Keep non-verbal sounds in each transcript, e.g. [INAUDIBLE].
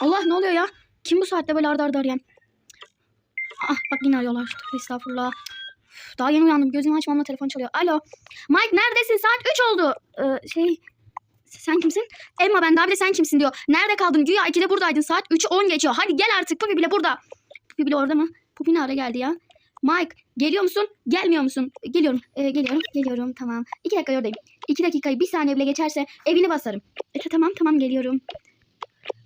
Allah ne oluyor ya? Kim bu saatte böyle arda arda arayan? Ah bak yine arıyorlar. Estağfurullah. Daha yeni uyandım. Gözümü açmamla telefon çalıyor. Alo. Mike neredesin? Saat 3 oldu. Ee, şey sen kimsin? Emma ben daha bile sen kimsin diyor. Nerede kaldın? Güya 2'de buradaydın. Saat 3'ü 10 geçiyor. Hadi gel artık. Pupi bile burada. Pupi bile orada mı? Pupi ne ara geldi ya? Mike geliyor musun? Gelmiyor musun? Geliyorum. Ee, geliyorum. Geliyorum. Tamam. 2 dakika oradayım. 2 dakikayı bir saniye bile geçerse evini basarım. E, tamam tamam geliyorum.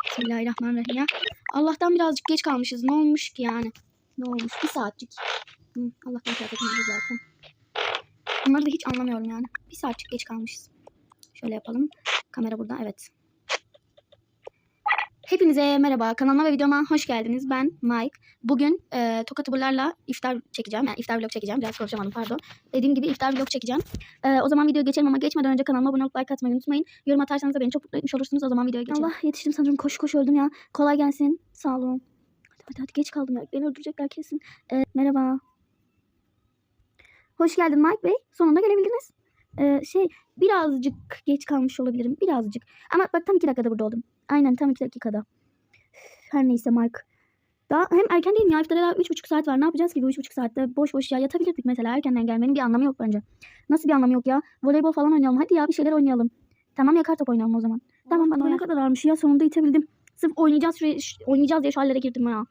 Bismillahirrahmanirrahim ya. Allah'tan birazcık geç kalmışız. Ne olmuş ki yani? Ne olmuş? Bir saatcik. Hı, Allah'tan kıyafet zaten. Bunları da hiç anlamıyorum yani. Bir saatcik geç kalmışız. Şöyle yapalım. Kamera burada. Evet. Hepinize merhaba. Kanalıma ve videoma hoş geldiniz. Ben Mike. Bugün e, Tokat Uburlarla iftar çekeceğim. Yani iftar vlog çekeceğim. Biraz konuşamadım pardon. Dediğim gibi iftar vlog çekeceğim. E, o zaman videoya geçelim ama geçmeden önce kanalıma abone olup like atmayı unutmayın. Yorum atarsanız da beni çok mutlu etmiş olursunuz. O zaman videoya geçelim. Allah yetiştim sanırım. Koş koş öldüm ya. Kolay gelsin. Sağ olun. Hadi hadi, hadi geç kaldım ya. Beni öldürecekler kesin. E, merhaba. Hoş geldin Mike Bey. Sonunda gelebildiniz. E, şey birazcık geç kalmış olabilirim. Birazcık. Ama bak tam iki dakikada burada oldum. Aynen tam iki dakikada. Üf, Her neyse Mike. Daha hem erken değil mi ya? İftara daha üç buçuk saat var. Ne yapacağız ki bu üç buçuk saatte? Boş boş ya yatabilirdik mesela. Erkenden gelmenin bir anlamı yok bence. Nasıl bir anlamı yok ya? Voleybol falan oynayalım. Hadi ya bir şeyler oynayalım. Tamam ya kartop oynayalım o zaman. Tamam bana ne kadar ağırmış ya sonunda itebildim. Sırf oynayacağız, şuraya, oynayacağız diye şu hallere girdim ya.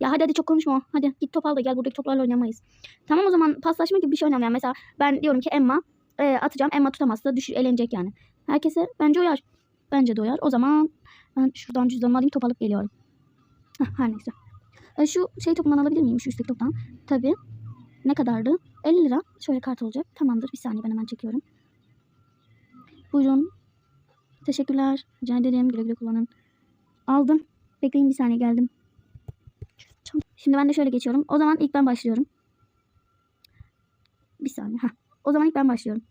Ya hadi hadi çok konuşma. Hadi git top al da gel buradaki toplarla oynamayız. Tamam o zaman paslaşma gibi bir şey oynayalım. Yani mesela ben diyorum ki Emma e, atacağım. Emma tutamazsa düşür, eğlenecek yani. Herkese bence uyar. Bence de uyar. O zaman ben şuradan cüzdanımı alayım top alıp geliyorum. Heh, her neyse. E, şu şey topundan alabilir miyim? Şu üstteki toptan. Tabii. Ne kadardı? 50 lira. Şöyle kart olacak. Tamamdır. Bir saniye ben hemen çekiyorum. Buyurun. Teşekkürler. Rica ederim. Güle güle kullanın. Aldım. Bekleyin bir saniye geldim. Şimdi ben de şöyle geçiyorum. O zaman ilk ben başlıyorum. Bir saniye. Heh. O zaman ilk ben başlıyorum.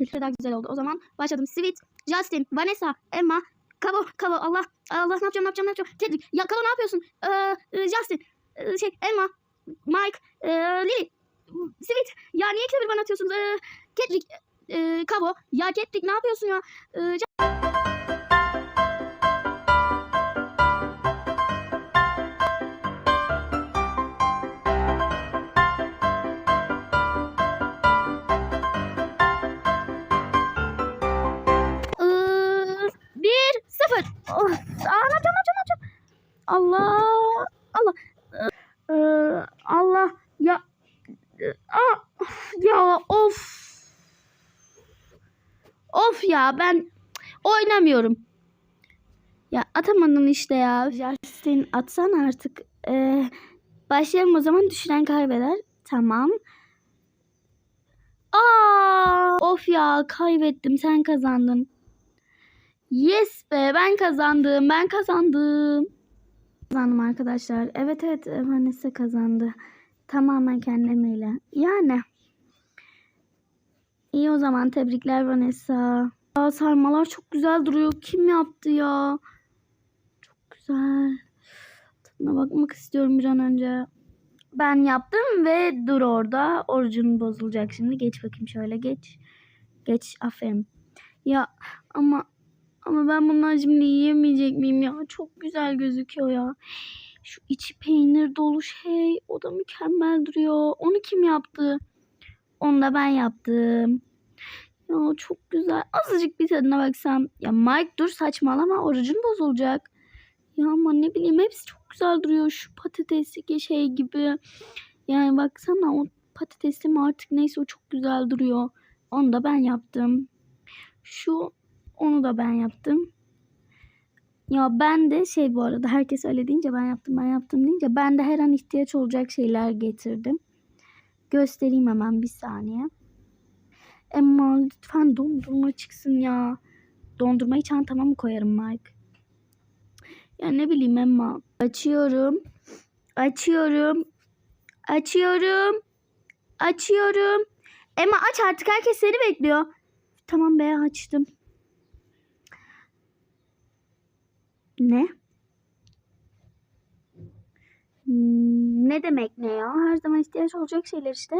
Bir daha güzel oldu. O zaman başladım. Sweet, Justin, Vanessa, Emma, Kavo, Kavo. Allah, Allah ne yapacağım, ne yapacağım, ne yapacağım. Cedric, ya Kavo ne yapıyorsun? Ee, e, Justin, e, şey, Emma, Mike, e, Lily, Sweet. Ya niye ikide bir bana atıyorsunuz? Ee, Cedric, e, Kavo. Ya Cedric ne yapıyorsun ya? Ee, Ee, ben oynamıyorum. Ya atamadın işte ya. Justin atsana artık. Ee, başlayalım o zaman düşüren kaybeder. Tamam. Aa, of ya kaybettim sen kazandın. Yes be ben kazandım ben kazandım. Kazandım arkadaşlar. Evet evet Vanessa kazandı. Tamamen kendi emeğiyle. Yani. İyi o zaman tebrikler Vanessa. Aa, sarmalar çok güzel duruyor. Kim yaptı ya? Çok güzel. Tadına bakmak istiyorum bir an önce. Ben yaptım ve dur orada. Orucun bozulacak şimdi. Geç bakayım şöyle geç. Geç aferin. Ya ama ama ben bundan şimdi yiyemeyecek miyim ya? Çok güzel gözüküyor ya. Şu içi peynir dolu şey. O da mükemmel duruyor. Onu kim yaptı? Onu da ben yaptım. Ya çok güzel. Azıcık bir tadına baksam. Ya Mike dur saçmalama. Orucun bozulacak. Ya ama ne bileyim hepsi çok güzel duruyor. Şu patatesli şey gibi. Yani baksana o patatesli mi artık neyse o çok güzel duruyor. Onu da ben yaptım. Şu onu da ben yaptım. Ya ben de şey bu arada herkes öyle deyince ben yaptım ben yaptım deyince ben de her an ihtiyaç olacak şeyler getirdim. Göstereyim hemen bir saniye. Emma lütfen dondurma çıksın ya. Dondurmayı çantama mı koyarım Mike? Ya ne bileyim Emma. Açıyorum. Açıyorum. Açıyorum. Açıyorum. Emma aç artık herkes seni bekliyor. Tamam be açtım. Ne? Hmm, Ne demek ne ya? Her zaman ihtiyaç olacak şeyler işte.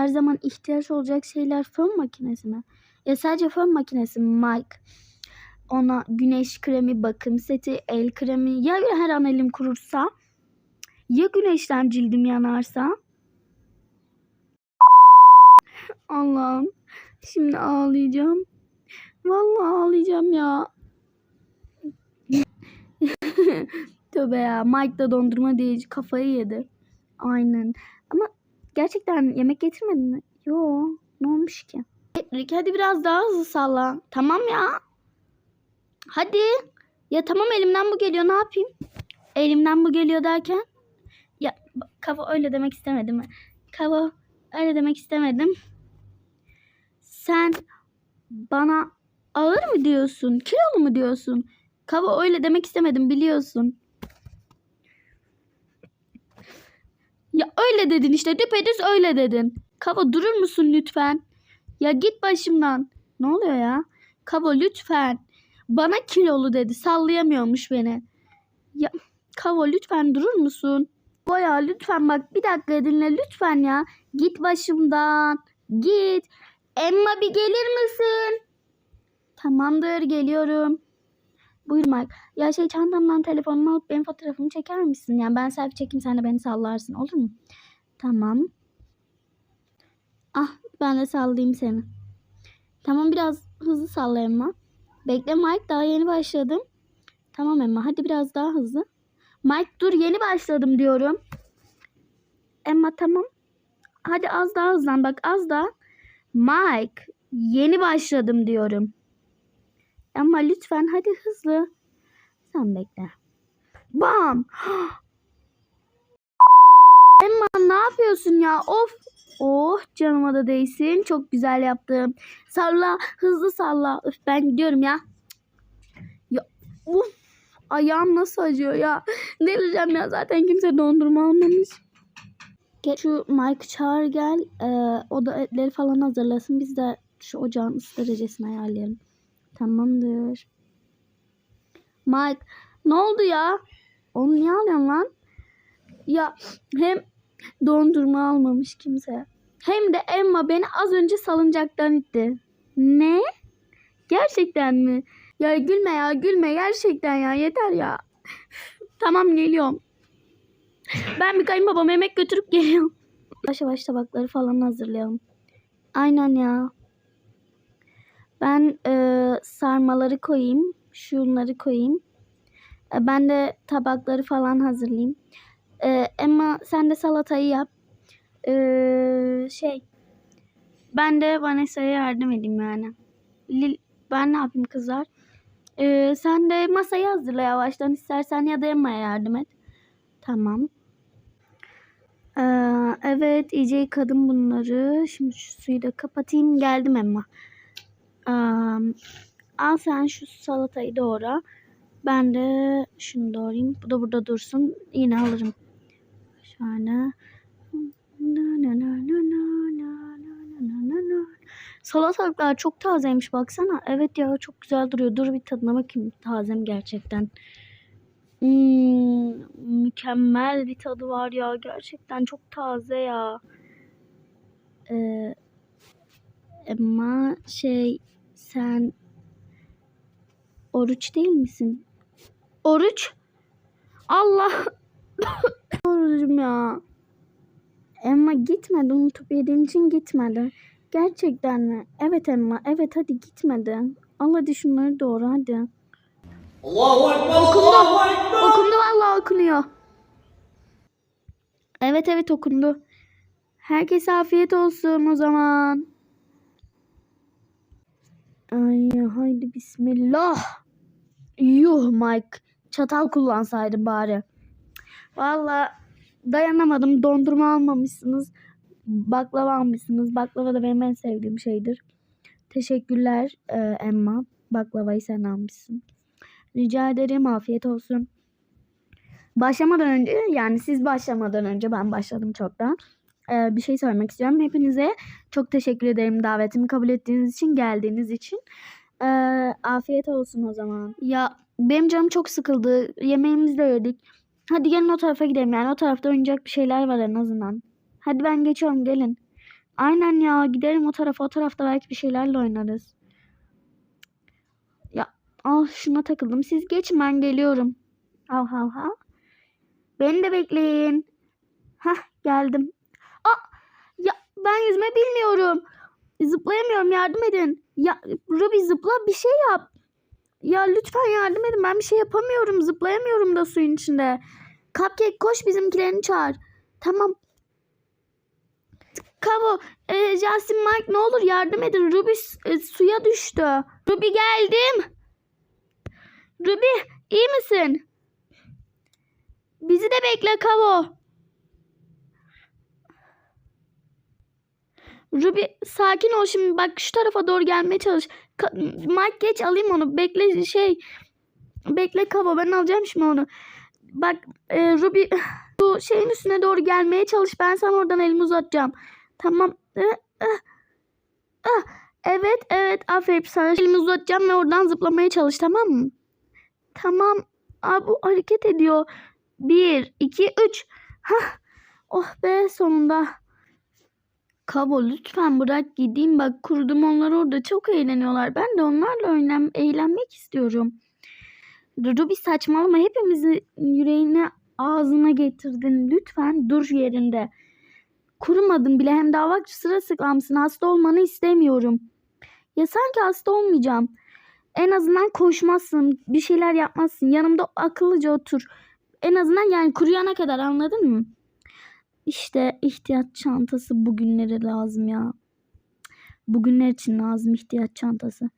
Her zaman ihtiyaç olacak şeyler fön makinesi mi? Ya sadece fön makinesi mi Mike? ona güneş kremi, bakım seti, el kremi. Ya her an elim kurursa? Ya güneşten cildim yanarsa? Allah'ım. Şimdi ağlayacağım. Vallahi ağlayacağım ya. [LAUGHS] Tövbe ya. Mike da dondurma diye kafayı yedi. Aynen. Ama gerçekten yemek getirmedin mi? Yo. Ne olmuş ki? Rick hadi biraz daha hızlı salla. Tamam ya. Hadi. Ya tamam elimden bu geliyor ne yapayım? Elimden bu geliyor derken? Ya kafa öyle demek istemedim. Kafa öyle demek istemedim. Sen bana ağır mı diyorsun? Kilolu mu diyorsun? Kava öyle demek istemedim biliyorsun. Ya öyle dedin işte düpedüz öyle dedin. Kava durur musun lütfen? Ya git başımdan. Ne oluyor ya? Kava lütfen. Bana kilolu dedi. Sallayamıyormuş beni. Ya Kava lütfen durur musun? Boya lütfen bak bir dakika dinle lütfen ya. Git başımdan. Git. Emma bir gelir misin? Tamamdır geliyorum. Buyur Mike. Ya şey çantamdan telefonumu alıp benim fotoğrafımı çeker misin? Yani ben selfie çekeyim sen de beni sallarsın olur mu? Tamam. Ah ben de sallayayım seni. Tamam biraz hızlı salla Emma. Bekle Mike daha yeni başladım. Tamam Emma hadi biraz daha hızlı. Mike dur yeni başladım diyorum. Emma tamam. Hadi az daha hızlan bak az daha. Mike yeni başladım diyorum. Ama lütfen hadi hızlı. Sen bekle. Bam. [GASPS] Emma ne yapıyorsun ya? Of. Oh canıma da değsin. Çok güzel yaptım. Salla. Hızlı salla. Öf ben gidiyorum ya. Ya uf. Ayağım nasıl acıyor ya. Delireceğim ya. Zaten kimse dondurma almamış. Gel şu Mike çağır gel. Ee, o da etleri falan hazırlasın. Biz de şu ocağın ısı derecesini ayarlayalım. Tamamdır. Mike ne oldu ya? Onu niye alıyorsun lan? Ya hem dondurma almamış kimse. Hem de Emma beni az önce salıncaktan itti. Ne? Gerçekten mi? Ya gülme ya gülme gerçekten ya yeter ya. tamam geliyorum. Ben bir kayınbabama yemek götürüp geliyorum. Yavaş yavaş tabakları falan hazırlayalım. Aynen ya. Ben e, sarmaları koyayım. Şunları koyayım. E, ben de tabakları falan hazırlayayım. E, Emma sen de salatayı yap. E, şey. Ben de Vanessa'ya yardım edeyim yani. Lil, ben ne yapayım kızlar? E, sen de masayı hazırla yavaştan istersen ya da Emma'ya yardım et. Tamam. Ee, evet iyice yıkadım bunları. Şimdi şu suyu da kapatayım. Geldim Emma. Ee, al sen şu salatayı doğra. Ben de şunu doğrayayım. Bu da burada dursun. Yine alırım. Şöyle. Salatalıklar çok tazeymiş baksana. Evet ya çok güzel duruyor. Dur bir tadına bakayım. Taze mi gerçekten? Hmm, mükemmel bir tadı var ya. Gerçekten çok taze ya. Ee, ama şey sen oruç değil misin? Oruç? Allah. [LAUGHS] Orucum ya. Emma gitmedi. Unutup yediğin için gitmedi. Gerçekten mi? Evet Emma. Evet hadi gitmedi. Al hadi şunları doğru hadi. Allahu Ekber, Allahu Ekber. Okundu vallahi okunuyor. Evet evet okundu. Herkese afiyet olsun o zaman. Ay haydi bismillah. Yuh Mike. Çatal kullansaydın bari. Vallahi dayanamadım. Dondurma almamışsınız. Baklava almışsınız. Baklava da benim en sevdiğim şeydir. Teşekkürler e, Emma. Baklavayı sen almışsın. Rica ederim. Afiyet olsun. Başlamadan önce yani siz başlamadan önce ben başladım çoktan. Ee, bir şey söylemek istiyorum. Hepinize çok teşekkür ederim davetimi kabul ettiğiniz için, geldiğiniz için. Ee, afiyet olsun o zaman. Ya benim canım çok sıkıldı. Yemeğimizi de yedik. Hadi gelin o tarafa gidelim. Yani o tarafta oynayacak bir şeyler var en azından. Hadi ben geçiyorum gelin. Aynen ya gidelim o tarafa. O tarafta belki bir şeylerle oynarız. Ya Ah şuna takıldım. Siz geçin ben geliyorum. Hav hav hav. Beni de bekleyin. Hah geldim. Ben yüzme bilmiyorum. Zıplayamıyorum yardım edin. Ya Ruby zıpla bir şey yap. Ya lütfen yardım edin. Ben bir şey yapamıyorum. Zıplayamıyorum da suyun içinde. Cupcake koş bizimkilerini çağır. Tamam. Kavo, e, Justin Mike ne olur yardım edin. Ruby e, suya düştü. Ruby geldim. Ruby iyi misin? Bizi de bekle Kavo. Ruby sakin ol şimdi bak şu tarafa doğru gelmeye çalış. Ka- Mike geç alayım onu. Bekle şey. Bekle Kavo ben alacağım şimdi onu. Bak e, Ruby [LAUGHS] bu şeyin üstüne doğru gelmeye çalış. Ben sana oradan elimi uzatacağım. Tamam. Eh, eh. Ah, Evet evet aferin sana elimi uzatacağım ve oradan zıplamaya çalış tamam mı? Tamam. Aa, bu hareket ediyor. Bir, iki, üç. Hah. Oh be sonunda. Kabo lütfen bırak gideyim bak kurdum onlar orada çok eğleniyorlar. Ben de onlarla eğlen eğlenmek istiyorum. Ruby saçmalama hepimizi yüreğine ağzına getirdin. Lütfen dur yerinde. Kurumadın bile hem daha bak sırılsıklamsın. Hasta olmanı istemiyorum. Ya sanki hasta olmayacağım. En azından koşmazsın. Bir şeyler yapmazsın. Yanımda akıllıca otur. En azından yani kuruyana kadar anladın mı? İşte ihtiyaç çantası bugünlere lazım ya. Bugünler için lazım ihtiyaç çantası.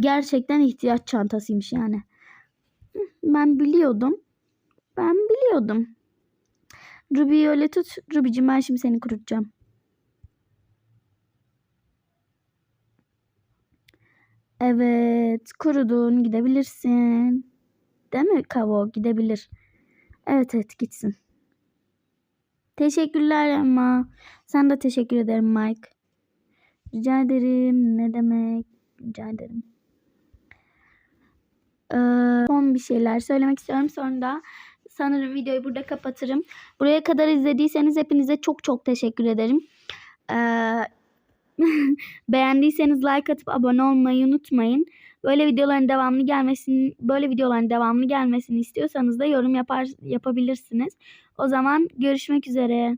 Gerçekten ihtiyaç çantasıymış yani. Ben biliyordum. Ben biliyordum. Ruby'yi öyle tut. Ruby'cim ben şimdi seni kurutacağım. Evet, kurudun, gidebilirsin. Değil mi Kavo? Gidebilir. Evet evet gitsin. Teşekkürler Emma. Sen de teşekkür ederim Mike. Rica ederim. Ne demek? Rica ederim. Ee, son bir şeyler söylemek istiyorum. Sonra da sanırım videoyu burada kapatırım. Buraya kadar izlediyseniz hepinize çok çok teşekkür ederim. Ee, [LAUGHS] beğendiyseniz like atıp abone olmayı unutmayın. Böyle videoların devamlı gelmesini, böyle videoların devamlı gelmesini istiyorsanız da yorum yapar yapabilirsiniz. O zaman görüşmek üzere.